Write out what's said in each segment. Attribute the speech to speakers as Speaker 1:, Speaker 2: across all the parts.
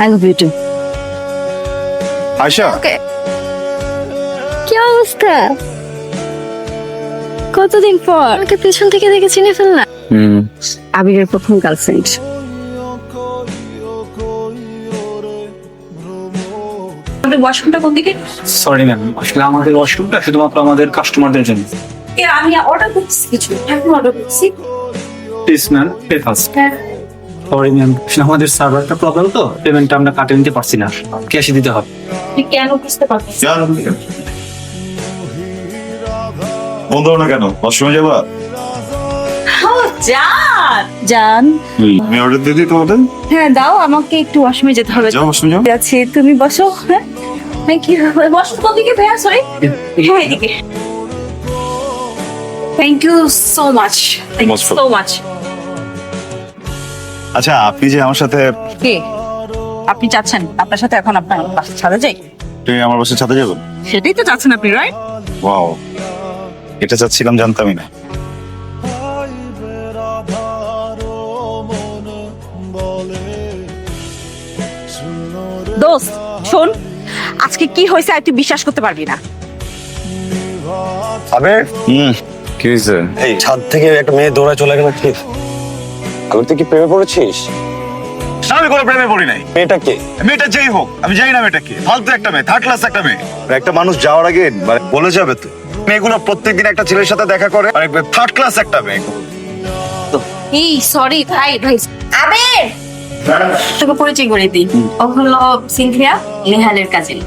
Speaker 1: I love you too.
Speaker 2: Ayesha.
Speaker 1: কি অবস্থা? কতদিন পর? আমাকে পেছন থেকে দেখে চিনে ফেললা
Speaker 2: হুম।
Speaker 1: আবিরের প্রথম গার্লফ্রেন্ড ওয়াশরুমটা কোন দিকে?
Speaker 3: সরি ম্যাম আসলে আমাদের ওয়াশরুমটা শুধুমাত্র আমাদের কাস্টমারদের জন্য।
Speaker 1: আমি অর্ডার করছি কিছু। এখন অর্ডার করছি।
Speaker 3: Please ma'am pay first. Sorry ma'am আমাদের সার্ভারটা প্রবলেম তো পেমেন্টটা আমরা কাটে নিতে পারছি না। ক্যাশে দিতে হবে।
Speaker 1: কেন বুঝতে
Speaker 2: হলো না কেন? ওয়াশরুমে যাবা?
Speaker 1: জান জান
Speaker 2: আমি অর্ডার দিয়ে দিই তোমাদের?
Speaker 1: হ্যাঁ দাও আমাকে একটু ওয়াশরুমে যেতে হবে।
Speaker 2: যাও ওয়াশরুমে যাও।
Speaker 1: যাচ্ছি তুমি বসো হ্যাঁ? থ্যাংক ইউ বসো কোন দিকে ভাইয়া? সরি হ্যাঁ এদিকে। Thank you so much thank you so much
Speaker 2: আচ্ছা আপনি যে আমার সাথে
Speaker 1: কে? আপনি চাচ্ছেন আপনার সাথে এখন আপনার বাসা ছাড়া যাই?
Speaker 2: তুমি আমার বাসার ছাদে যাবেন
Speaker 1: সেটাই তো চাচ্ছেন আপনি রাইট
Speaker 2: ওয়াও এটা চাচ্ছিলাম জানতামই না।
Speaker 1: দোস্ত শোন আজকে কি হয়েছে আর তুই বিশ্বাস করতে পারবি না।
Speaker 4: আবে?
Speaker 2: হুম। কি হয়েছে?
Speaker 4: এই ছাদ থেকে একটা মেয়ে দৌড়ায় চলে গেল ঠিক তুই কি প্রেমে পড়েছিস?
Speaker 2: আমি কোনো প্রেমে পড়ি নাই।
Speaker 4: মেয়েটা কে?
Speaker 2: মেয়েটা যেই হোক আমি জানি না মেয়েটা কি। ফালতু একটা মেয়ে থার্ড ক্লাস একটা মেয়ে। একটা মানুষ যাওয়ার আগে মানে বলে যাবে তো। মেয়েগুলো প্রত্যেকদিন একটা ছেলের সাথে দেখা করে মানে থার্ড ক্লাস একটা মেয়ে।
Speaker 1: এই সরি ভাই ভাই। আবে তোকে পরিচয় করে দিই। ও হলো সিনথিয়া নেহালের কাজিন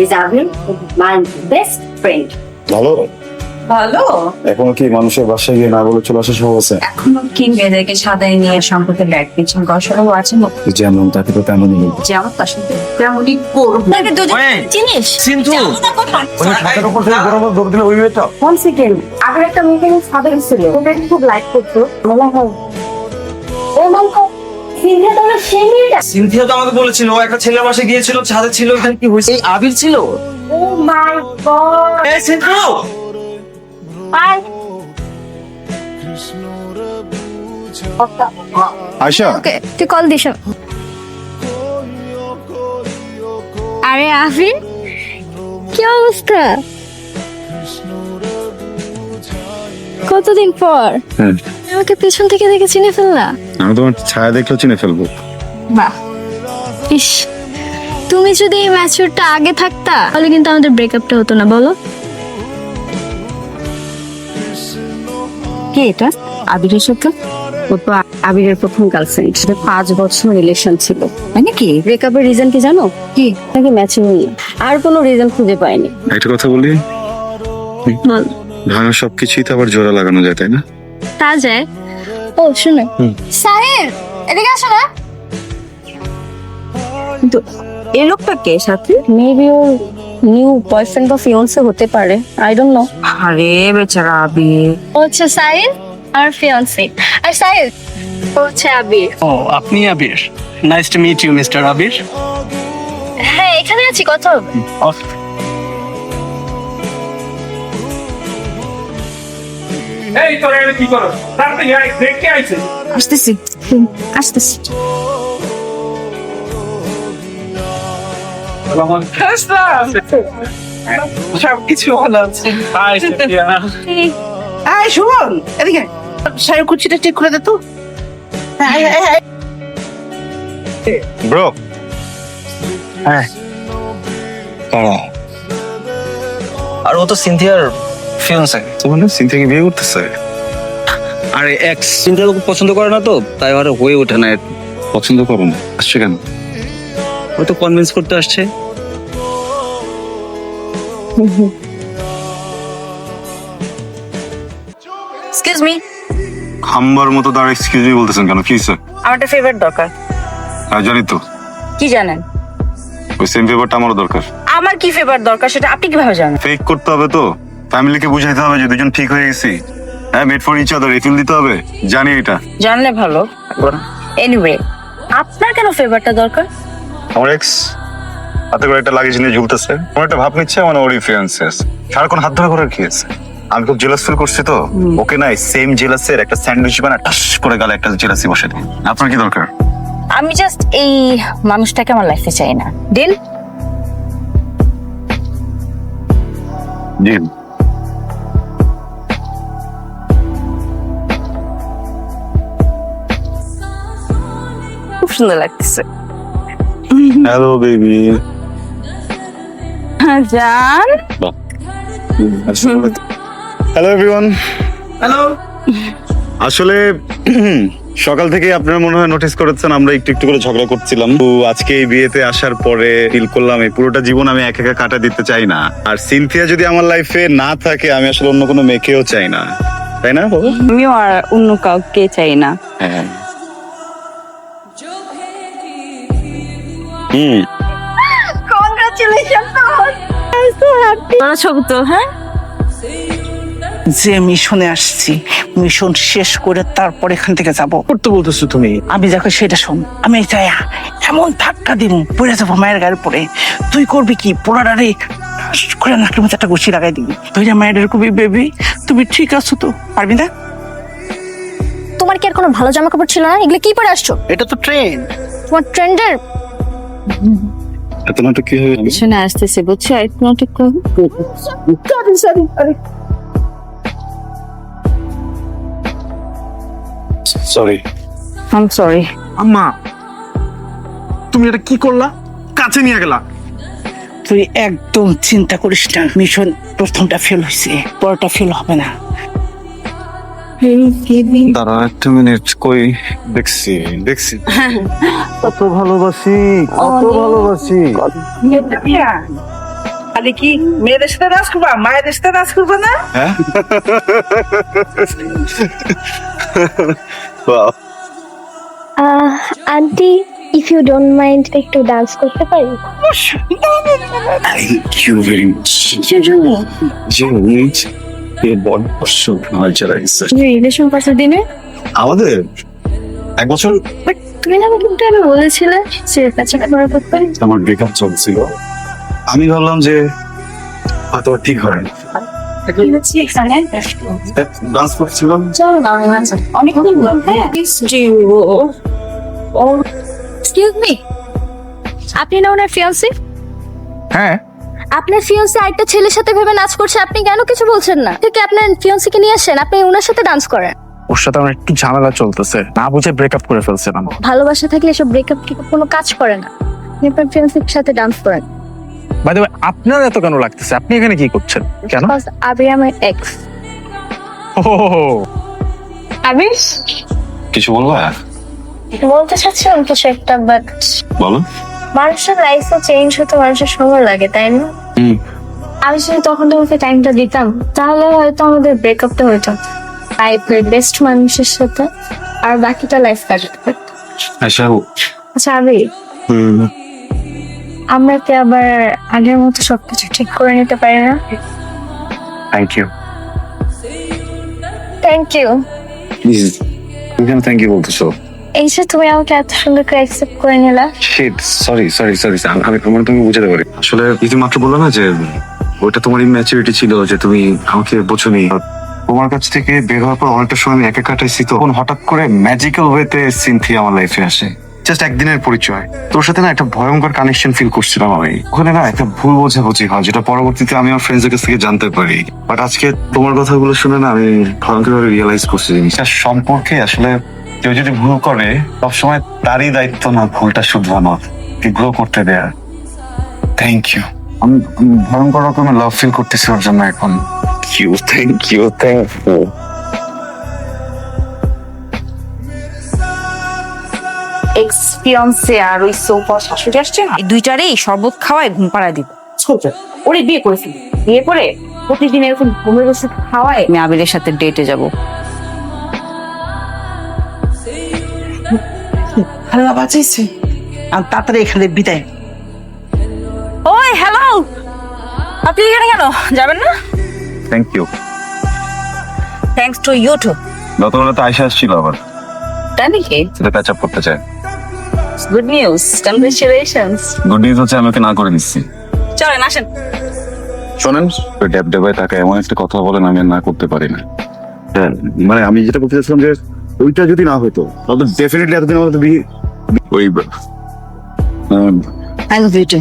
Speaker 1: রিজার্ভিন মাই বেস্ট ফ্রেন্ড
Speaker 2: ভালো?
Speaker 1: ভালো?
Speaker 2: এখন কি মানুষের বাসায় গিয়ে না বলে চলে আসা সহজ আছে?
Speaker 1: এখনও কি মেয়েদেরকে সাদাই নিয়ে সম্পর্কে ব্যাগ পিছন আছে
Speaker 2: যেমন তাকে তো তেমনই
Speaker 1: যেমন তার সাথে তেমনই করব। জিনিস
Speaker 3: সিন্ধু।
Speaker 4: উপর থেকে গরম দৌড় দিলে ওই মেয়েটা।
Speaker 1: ওয়ান সেকেন্ড আগের একটা মেয়েকে সাদা ছিল। ওটাকে খুব লাইক করতো। মনে হয় ও মনে সিনথিয়া তোমরা সেই মেয়েটা।
Speaker 3: সিনথিয়া তো আমাকে বলেছিল ও একটা ছেলের বাসে গিয়েছিল ছাদে ছিল এখানে কি হয়েছে? এই আবির ছিল?
Speaker 1: ও মাই গড
Speaker 3: এ সিন্ধু!
Speaker 1: বাই
Speaker 2: আয়শা
Speaker 5: ওকে তুই কল দিস আরে আফিন কি অবস্থা? কতদিন পর?
Speaker 2: হ্যাঁ।
Speaker 5: আমাকে পেছন থেকে দেখে চিনে ফেললা?
Speaker 2: আমি তোমার ছায়া দেখলেও চিনে ফেলব।
Speaker 5: বাহ। ইস তুমি যদি এই ম্যাচুরটা আগে থাকতা তাহলে কিন্তু আমাদের ব্রেকআপটা হতো না বলো?
Speaker 1: কে এটা? আবিরের সাথে? ও তো আবিরের প্রথম গার্লফ্রেন্ড সেটা পাঁচ বছর রিলেশন ছিল। তাই নাকি? ব্রেকআপের রিজন কি জানো? কি? তাকে ম্যাচিং আর কোনো রিজন খুঁজে পাইনি
Speaker 2: একটা কথা বলি? ভাঙা সবকিছুই তো আবার জোড়া লাগানো যায় তাই না?
Speaker 5: তা যায়। ও শুনে। সাহেব এদিকে আসো না।
Speaker 1: কিন্তু এই লোকটা কে সাথে? মেবি ওর নিউ বয়ফ্রেন্ড বা ফিয়ন্সে হতে পারে। আই ডোন্ট নো আরে বেচারা আবির।
Speaker 5: ও হচ্ছে সাহিল আর ফিয়ান্সি আর ও হচ্ছে আবির।
Speaker 3: ও আপনি Abir. Nice to meet you mister Abir.
Speaker 5: হ্যাঁ এখানে আছি কথা হবে।
Speaker 3: এই তোরা কি করো তাড়াতাড়ি আয় দেখতে আইছে।
Speaker 1: আসতেছি। আসতেছি।
Speaker 3: সব ভালো আছে। হাই সিনথিয়া
Speaker 6: এদিকে। সাহেব কুচিটা ঠিক করে দে তো। এই, এই, এই,
Speaker 2: ব্রো
Speaker 3: হ্যাঁ।
Speaker 7: আর ও তো সিনথিয়ার ফিয়ন্সে
Speaker 2: তোমার না সিন থেকে বিয়ে করতেছে?
Speaker 7: আরে এক্স সিনথিয়া পছন্দ করে না তো তাই আর হয়ে ওঠে না।
Speaker 2: পছন্দ করো না। আসছে কেন?
Speaker 7: ও তো কনভিন্স করতে আসছে।
Speaker 1: এক্সকিউজ মি
Speaker 2: খাম্বার মতো তার এক্সকিউজ মি বলতেছেন কেন? কি স্যার
Speaker 1: আমার একটা ফেভারিট দরকার।
Speaker 2: হ্যাঁ জানি তো।
Speaker 1: কি জানেন?
Speaker 2: ওই সেম পেপারটা আমারও দরকার।
Speaker 1: আমার কি ফেভার দরকার সেটা আপনি কীভাবে জানেন?
Speaker 2: ফেক করতে হবে তো। ফ্যামিলিকে বুঝাইতে হবে যে দুজন ঠিক হয়ে গেছি। হ্যাঁ made for each other refill দিতে হবে। জানি এটা।
Speaker 1: জানলে ভালো। এনিওয়ে আপনার কেন ফেভারটা দরকার?
Speaker 2: আমার এক্স হাতে করে একটা লাগেজ নিয়ে ঝুলতেছে। আমার একটা ভাব নিচ্ছে মানে ওরই ফিয়ান্সে আছে। সারাক্ষণ হাত ধরা করার কি আছে আমি খুব জেলাস ফিল করছি তো। ওকে নাই সেম জেলাসের একটা স্যান্ডউইচ বানা টাস করে গেলে একটা জেলাসি বসে দিই। আপনার কি দরকার?
Speaker 1: আমি জাস্ট এই মানুষটাকে আমার লাইফে চাই না। ডিল
Speaker 2: জি
Speaker 1: খুব সুন্দর লাগতেছে।
Speaker 2: হ্যালো বেবি
Speaker 1: জান
Speaker 2: হ্যালো এভরিওয়ান
Speaker 3: হ্যালো
Speaker 2: আসলে সকাল থেকে আপনারা মনে হয় নোটিস করেছেন আমরা একটু একটু করে ঝগড়া করছিলাম। তো আজকে এই বিয়েতে আসার পরে ফিল করলাম এই পুরোটা জীবন আমি একা একা কাটা দিতে চাই না। আর সিনথিয়া যদি আমার লাইফে না থাকে আমি আসলে অন্য কোনো মেয়েকেও চাই না। তাই না
Speaker 1: আমিও আর অন্য কাউকে চাই না।
Speaker 2: হ্যাঁ।
Speaker 1: ছবি তো হ্যাঁ?
Speaker 6: যে মিশনে আসছি মিশন শেষ করে তারপর এখান থেকে যাব।
Speaker 3: করতে বলতেছো তুমি?
Speaker 6: আমি দেখো সেটা শোন আমি চাই এমন ধাক্কা দিব পড়ে যাব মায়ের গাড়ি পরে তুই করবি কি? পোড়াডারে করে নাকের মধ্যে একটা গুছি লাগাই দিবি। তুই যে মায়ের কবি বেবি তুমি ঠিক আছো তো? পারবি না?
Speaker 5: তোমার কি আর কোনো ভালো জামা কাপড় ছিল না? এগুলো কি পরে আসছো?
Speaker 6: এটা তো ট্রেন
Speaker 5: তোমার ট্রেন্ডের
Speaker 2: এত নাটক কি হবে
Speaker 1: শুনে আসতেছে বুঝছ? নাটক করব
Speaker 2: সরি
Speaker 1: আম সরি
Speaker 3: আম্মা তুমি এটা কি করলা? কাছে নিয়ে গেলা।
Speaker 6: তুই একদম চিন্তা করিস না মিশন প্রথমটা ফেল হয়েছে পরটা ফেল হবে না।
Speaker 2: দাঁড়া একটা মিনিট কই? দেখছি দেখছি। কত ভালোবাসি কত ভালোবাসি।
Speaker 6: খালি কি মেয়েদের সাথে নাচ করবা? মায়েদের সাথে নাচ করবা না?
Speaker 2: হ্যাঁ.
Speaker 5: Aunty if you don't mind একটু ডান্স করতে পারি?
Speaker 2: very much. এ
Speaker 5: রিলেশন কত দিনে?
Speaker 2: আমাদের? এক বছর?
Speaker 5: বাট তুমি না কিন্তু আমি বলেছিলে যে পেছনে ব্যাপারে
Speaker 2: আমার ব্রেকআপ চলছিল। আমি ভাবলাম যে হয়তো ঠিক হয় ডান্স করছিলাম।
Speaker 5: এক্সকিউজ মি আপনি না ওনার ফিয়ান্সি
Speaker 2: হ্যাঁ।
Speaker 5: আপনার ফিয়ান্সি আরেকটা ছেলের সাথে ভেবে নাচ করছে আপনি কেন কিছু বলছেন না? ঠিক আপনার ফিয়ান্সিকে নিয়ে আসেন? আপনি ওনার সাথে ডান্স করেন।
Speaker 8: ওর সাথে আমার একটু ঝামেলা চলতেছে। না বুঝে ব্রেকআপ করে ফেলছিলাম
Speaker 5: ভালোবাসা থাকলে এসব ব্রেকআপ কি কোনো কাজ করে না। আপনি আপনার ফিয়ান্সির সাথে ডান্স করেন।
Speaker 8: বাই দ্য আপনার এত কেন লাগতেছে? আপনি এখানে কি করছেন? কেন?
Speaker 5: আবি আমার এক্স
Speaker 8: ও
Speaker 5: আবির
Speaker 2: কিছু বলবা?
Speaker 5: বলতে চাচ্ছিলাম কিছু একটা বাট
Speaker 2: বলো।
Speaker 5: মানুষের লাইফে চেঞ্জ হতে মানুষের সময় লাগে তাই না? আমি যদি তখন তোমাকে টাইমটা দিতাম তাহলে হয়তো আমাদের ব্রেকআপটা হতো। লাইফের বেস্ট মানুষের সাথে আর বাকিটা লাইফ কাটাতে পারতাম।
Speaker 2: আচ্ছা
Speaker 5: আচ্ছা আবি আমরা কি আবার আগের মতো সবকিছু ঠিক করে নিতে পারি না?
Speaker 2: Thank you
Speaker 5: thank you
Speaker 2: thank you বলতেছো
Speaker 5: এই যে তুমি আমাকে এত সুন্দর করে অ্যাকসেপ্ট করে নিলা।
Speaker 2: শিট সরি সরি সরি আমি তোমার তুমি বুঝাতে পারি। আসলে যে মাত্র বলল না যে ওটা তোমার ইম্যাচুরিটি ছিল যে তুমি আমাকে বোঝনি। তোমার কাছ থেকে বের হওয়ার পর অনেকটা সময় আমি একা কাটাইছি তখন হঠাৎ করে ম্যাজিক্যাল ওয়েতে সিনথিয়া আমার লাইফে আসে। জাস্ট একদিনের পরিচয়। তোর সাথে না একটা ভয়ঙ্কর কানেকশন ফিল করছিলাম আমি। ওখানে না একটা ভুল বোঝাবুঝি হয় যেটা পরবর্তীতে আমি আমার ফ্রেন্ডসের কাছ থেকে জানতে পারি। বাট আজকে তোমার কথাগুলো শুনে না আমি ভয়ঙ্করভাবে রিয়েলাইজ করছি জিনিসটা। সম্পর্কে আসলে কেউ যদি ভুল করে সবসময় তারই দায়িত্ব না ভুলটা শুধরানো গ্রো করতে দেয়া। থ্যাংক ইউ আমি ভয়ঙ্কর রকমের লাভ ফিল করতেছি ওর জন্য এখন। You thank you thank you
Speaker 1: এক্সপিরিয়েন্সে আর ওই সোফা শাশুড়ি আসছে না? এই দুইটারেই শরবত খাওয়ায় ঘুম পাড়া দিব। ওরে বিয়ে করেছি বিয়ে করে প্রতিদিন এরকম ঘুমের বসে খাওয়ায়? আমি আবিরের সাথে ডেটে যাব।
Speaker 6: আল্লাহ বাঁচাইছে। আর তাড়াতাড়ি এখানে বিদায়।
Speaker 1: ওই হ্যালো আপনি এখানে কেন? যাবেন না?
Speaker 2: Thank you
Speaker 1: thanks to you too
Speaker 2: গতকাল তো আয়সা আসছিল আবার।
Speaker 1: তাই নাকি?
Speaker 2: সেটা প্যাচ আপ করতে চায়।
Speaker 1: Good news congratulations
Speaker 2: good news হচ্ছে আমি ওকে না করে দিচ্ছি।
Speaker 1: চলেন আসেন।
Speaker 2: শোনেন ড্যাব ড্যাবায় থাকা এমন একটা কথা বলেন আমি না করতে পারি না। হ্যাঁ মানে আমি যেটা বলতে চাচ্ছিলাম যে ওইটা যদি না হতো তাহলে ডেফিনেটলি এতদিন আমাদের বিয়ে ওই
Speaker 1: আই লাভ ইউ টু